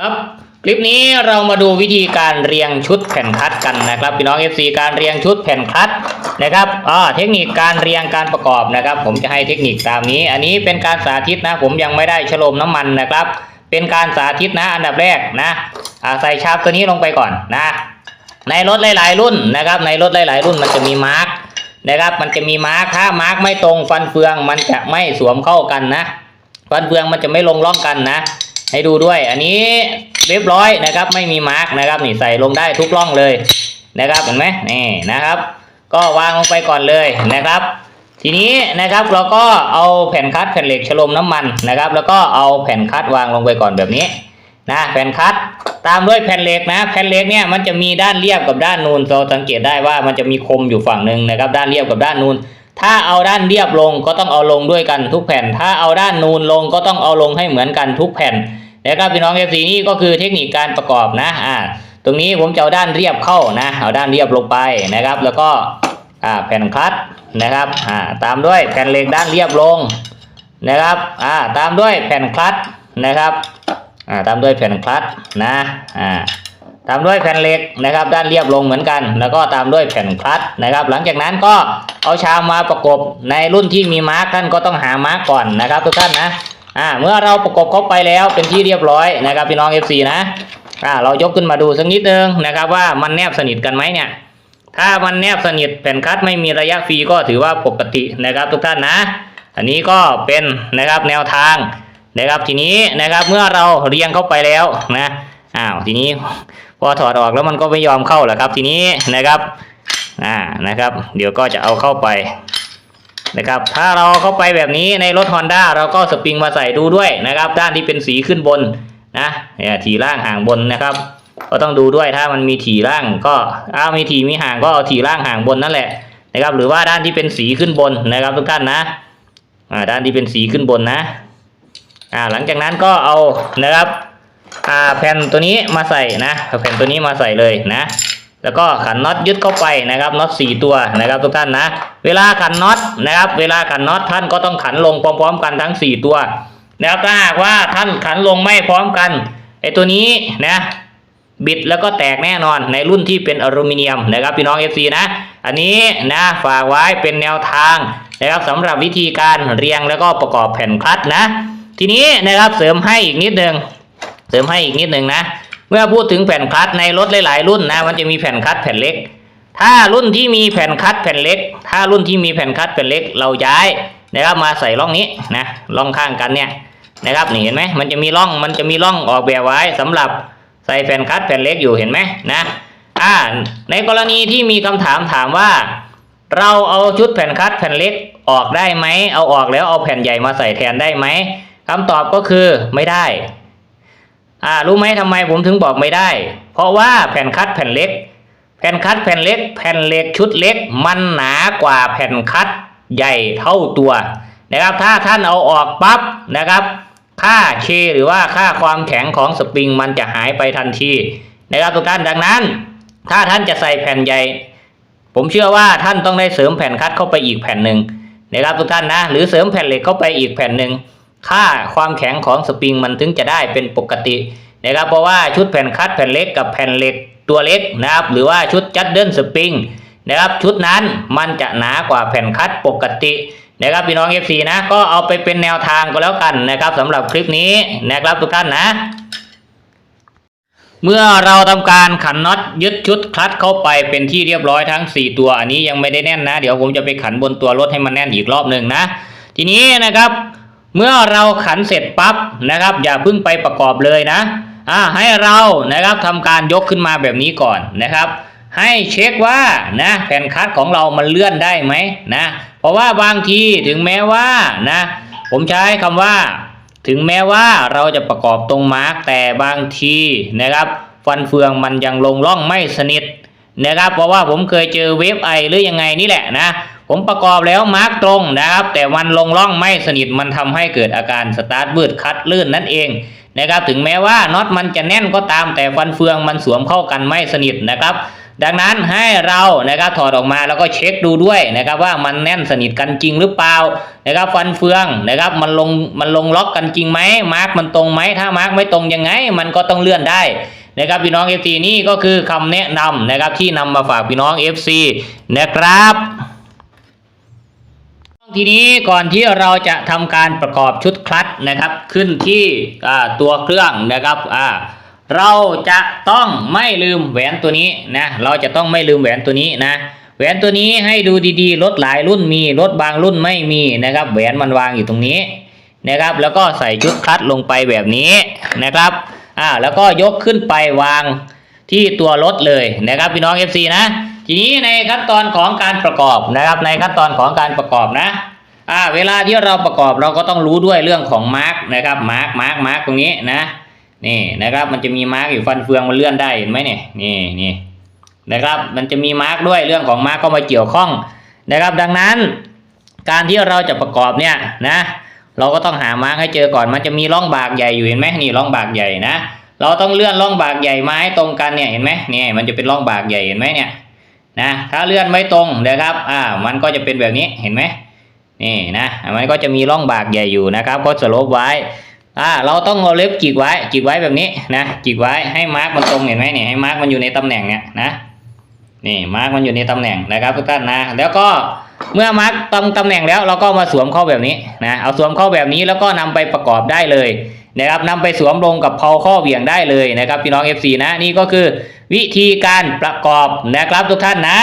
ครับคลิปนี้เรามาดูวิธีการเรียงชุดแผ่นคัดกันนะครับพี่น้อง FC การเรียงชุดแผ่นคัดนะครับอ่าเทคนิคการเรียงการประกอบนะครับ ผมจะให้เทคนิคตามนี้ อันนี้เป็นการสาธิตนะ ผมยังไม่ได้ฉโลมน้ำมันนะครับ เป็นการสาธิตนะอันดับแรกนะอ่าใส่ชาร์ปตัวนี้ลงไปก่อนนะ ในรถหลาย ๆ รุ่นนะครับ ในรถหลาย ๆ รุ่นมันจะมีมาร์กนะครับมันจะมีมาร์กถ้ามาร์กไม่ตรงฟันเฟืองมันจะไม่สวมเข้ากันนะ ฟันเฟืองมันจะไม่ลงร่องกันนะ ให้ดูด้วย อันนี้เรียบร้อยนะครับ ไม่มีมาร์กนะครับนี่ใส่ลงได้ทุกร่องเลยนะครับเห็นไหมนี่นะครับ ก็วางลงไปก่อนเลยนะครับ ทีนี้นะครับเราก็เอาแผ่นคัดแผ่นเหล็กฉลมน้ำมันนะครับ แล้วก็เอาแผ่นคัดวางลงไปก่อนแบบนี้นะแผ่นคัดตามด้วยแผ่นเหล็กนะ แผ่นเหล็กเนี่ยมันจะมีด้านเรียบกับด้านนูนเราสังเกตได้ว่ามันจะมีคมอยู่ฝั่งหนึ่งนะครับ ด้านเรียบกับด้านนูนถ้าเอาด้านเรียบลงก็ต้องเอาลงด้วยกันทุกแผ่น ถ้าเอาด้านนูนลงก็ต้องเอาลงให้เหมือนกันทุกแผ่น นะครับพี่น้องเอฟซีนี่ก็คือเทคนิคการประกอบนะอ่าตรงนี้ผมจะเอาด้านเรียบเข้านะเอาด้านเรียบลงไปนะครับ แล้วก็อ่าแผ่นคัดนะครับอ่าตามด้วยแผ่นเหล็กด้านเรียบลงนะครับอ่าตามด้วยแผ่นคลัตนะครับอ่าตามด้วยแผ่นคลัตนะอ่าตามด้วยแผ่นเหล็กนะครับ ด้านเรียบลงเหมือนกัน แล้วก็ตามด้วยแผ่นคลัตนะครับ หลังจากนั้นก็เอาชามมาประกบในรุ่นที่มีมาร์กท่านก็ต้องหามาร์กก่อนนะครับ ทุกท่านนะ อ่าเมื่อเราประกบเข้าไปแล้วเป็นที่เรียบร้อยนะครับพี่น้อง FC นะอ่าเรายกขึ้นมาดูสักนิดนึงนะครับ ว่ามันแนบสนิทกันไหมเนี่ย ถ้ามันแนบสนิทแผ่นคัดไม่มีระยะฟรีก็ถือว่าปกตินะครับ ทุกท่านนะ อันนี้ก็เป็นนะครับแนวทางนะครับทีนี้นะครับเมื่อเราเรียงเข้าไปแล้วนะอ้าวทีนี้พอถอดออกแล้วมันก็ไม่ยอมเข้าแหละครับ ทีนี้นะครับอ่านะครับ เดี๋ยวก็จะเอาเข้าไป นะครับ ถ้าเราเข้าไปแบบนี้ในรถ Honda เราก็สปริงมาใส่ดูด้วยนะครับ ด้านที่เป็นสีขึ้นบนนะเนี่ยถีล่างห่างบนนะครับ ก็ต้องดูด้วยถ้ามันมีถีล่างก็อ้าวมีถีมีห่างก็เอาถีล่างห่างบนนั่นแหละนะครับ หรือว่าด้านที่เป็นสีขึ้นบนนะครับทุกท่านนะอ่าด้านที่เป็นสีขึ้นบนนะอ่าหลังจากนั้นก็เอานะครับอ่าแผ่นตัวนี้มาใส่นะแผ่นตัวนี้มาใส่เลยนะ แล้วก็ขันน็อตยึดเข้าไปนะครับน็อตสี่ตัวนะครับทุกท่านนะ เวลาขันน็อตนะครับ เวลาขันน็อตท่านก็ต้องขันลงพร้อม ๆ กันทั้งสี่ตัวนะครับถ้าหากว่าท่านขันลงไม่พร้อมกันไอ้ตัวนี้นะบิดแล้วก็แตกแน่นอนในรุ่นที่เป็นอลูมิเนียมนะครับพี่น้อง FC นะอันนี้นะฝากไว้เป็นแนวทางนะครับสำหรับวิธีการเรียงแล้วก็ประกอบแผ่นคลัตช์นะ ทีนี้นะครับเสริมให้อีกนิดนึงเสริมให้อีกนิดนึงนะ เมื่อพูดถึงแผ่นคลัตช์ในรถหลาย ๆ รุ่นนะมันจะมีแผ่นคลัตช์แผ่นเล็ก ถ้ารุ่นที่มีแผ่นคลัตช์แผ่นเล็ก ถ้ารุ่นที่มีแผ่นคลัตช์แผ่นเล็ก เราย้ายนะครับมาใส่ร่องนี้นะร่องข้างกันเนี่ยนะครับนี่เห็นไหมมันจะมีร่องมันจะมีร่องออกแบบไว้สำหรับใส่แผ่นคลัตแผ่นเล็กอยู่เห็นไหมนะอ่าในกรณีที่มีคำถามถามว่า เราเอาชุดแผ่นคัดแผ่นเล็กออกได้ไหมเอาออกแล้วเอาแผ่นใหญ่มาใส่แทนได้ไหมคำตอบก็คือไม่ได้ อ่ารู้ไหมทำไมผมถึงบอกไม่ได้ เพราะว่าแผ่นคัดแผ่นเล็ก แผ่นคัดแผ่นเล็ก แผ่นเหล็กชุดเล็ก มันหนากว่าแผ่นคัดใหญ่เท่าตัวนะครับถ้าท่านเอาออกปั๊บนะครับค่าเคหรือว่าค่าความแข็งของสปริงมันจะหายไปทันทีนะครับทุกท่านดังนั้น ถ้าท่านจะใส่แผ่นใหญ่ ผมเชื่อว่าท่านต้องได้เสริมแผ่นคัดเข้าไปอีกแผ่นหนึ่งนะครับทุกท่านนะ หรือเสริมแผ่นเหล็กเข้าไปอีกแผ่นหนึ่ง ค่าความแข็งของสปริงมันถึงจะได้เป็นปกตินะครับเพราะว่าชุดแผ่นคัดแผ่นเล็กกับแผ่นเหล็กตัวเล็กนะครับหรือว่าชุดจัดเดิลสปริงนะครับชุดนั้นมันจะหนากว่าแผ่นคัดปกตินะครับพี่น้อง FC นะก็เอาไปเป็นแนวทางก็แล้วกันนะครับสำหรับคลิปนี้นะครับทุกท่านนะ เมื่อเราทำการขันน็อตยึดชุดคลัตเข้าไปเป็นที่เรียบร้อยทั้ง 4 ตัวอันนี้ยังไม่ได้แน่นนะ เดี๋ยวผมจะไปขันบนตัวรถให้มันแน่นอีกรอบหนึ่งนะ ทีนี้นะครับ เมื่อเราขันเสร็จปั๊บนะครับ อย่าเพิ่งไปประกอบเลยนะอ่าให้เรานะครับทำการยกขึ้นมาแบบนี้ก่อนนะครับ ให้เช็คว่านะแผ่นคัดของเรามันเลื่อนได้ไหมนะเพราะว่าบางทีถึงแม้ว่านะผมใช้คำว่า ถึงแม้ว่าเราจะประกอบตรงมาร์กแต่บางทีนะครับ ฟันเฟืองมันยังลงร่องไม่สนิทนะครับ เพราะว่าผมเคยเจอเวฟไอหรือยังไงนี่แหละนะ ผมประกอบแล้วมาร์กตรงนะครับ แต่มันลงร่องไม่สนิทมันทำให้เกิดอาการสตาร์ทบืดคัดลื่นนั่นเองนะครับถึงแม้ว่าน็อตมันจะแน่นก็ตามแต่ฟันเฟืองมันสวมเข้ากันไม่สนิทนะครับดังนั้นให้เรานะครับถอดออกมาแล้วก็เช็คดูด้วยนะครับว่ามันแน่นสนิทกันจริงหรือเปล่านะครับฟันเฟืองนะครับมันลงมันลงล็อกกันจริงไหมมาร์กมันตรงไหมถ้ามาร์กไม่ตรงยังไง มันก็ต้องเลื่อนได้นะครับพี่น้อง FC นี่ก็คือคำแนะนำนะครับที่นำมาฝากพี่น้อง FC นะครับ ทีนี้ก่อนที่เราจะทำการประกอบชุดคลัตช์นะครับ ขึ้นที่ตัวเครื่องนะครับเราจะต้องไม่ลืมแหวนตัวนี้นะเราจะต้องไม่ลืมแหวนตัวนี้นะแหวนตัวนี้ให้ดูดีๆรถหลายรุ่นมีรถบางรุ่นไม่มีนะครับ แหวนมันวางอยู่ตรงนี้นะครับ แล้วก็ใส่ชุดคลัตช์ลงไปแบบนี้นะครับอ่าแล้วก็ยกขึ้นไปวางที่ตัวรถเลยนะครับพี่น้อง FC นะ ทีนี้ในขั้นตอนของการประกอบนะครับ ในขั้นตอนของการประกอบนะอ่าเวลาที่เราประกอบเราก็ต้องรู้ด้วยเรื่องของมาร์กนะครับมาร์กมาร์กมาร์กตรงนี้นะนี่นะครับ มันจะมีมาร์กอยู่ฟันเฟืองมันเลื่อนได้เห็นไหมเนี่ยนี่นี่นะครับ มันจะมีมาร์กด้วยเรื่องของมาร์กเข้ามาเกี่ยวข้องนะครับ ดังนั้น การที่เราจะประกอบเนี่ยนะเราก็ต้องหามาร์กให้เจอก่อน มันจะมีร่องบากใหญ่อยู่เห็นไหมนี่ร่องบากใหญ่นะ เราต้องเลื่อนร่องบากใหญ่ไม้ตรงกันเนี่ยเห็นไหมเนี่ยมันจะเป็นร่องบากใหญ่เห็นไหมเนี่ย นะถ้าเลื่อนไม่ตรงนะครับอ่ามันก็จะเป็นแบบนี้เห็นไหมนี่นะมันก็จะมีร่องบากใหญ่อยู่นะครับ ก็สโลปไว้อ่าเราต้องเอาเล็บจิกไว้จิกไว้แบบนี้นะจิกไว้ให้มาร์กมันตรงเห็นไหมเนี่ยให้มาร์กมันอยู่ในตำแหน่งเนี่ยนะนี่มาร์กมันอยู่ในตำแหน่งนะครับทุกท่านนะแล้วก็เมื่อมาร์กตรงตำแหน่งแล้วเราก็มาสวมเข้าแบบนี้นะเอาสวมเข้าแบบนี้แล้วก็นำไปประกอบได้เลยนะครับนำไปสวมลงกับเพาข้อเหวี่ยงได้เลยนะครับพี่น้อง FC นะนี่ก็คือ วิธีการประกอบนะครับทุกท่านนะ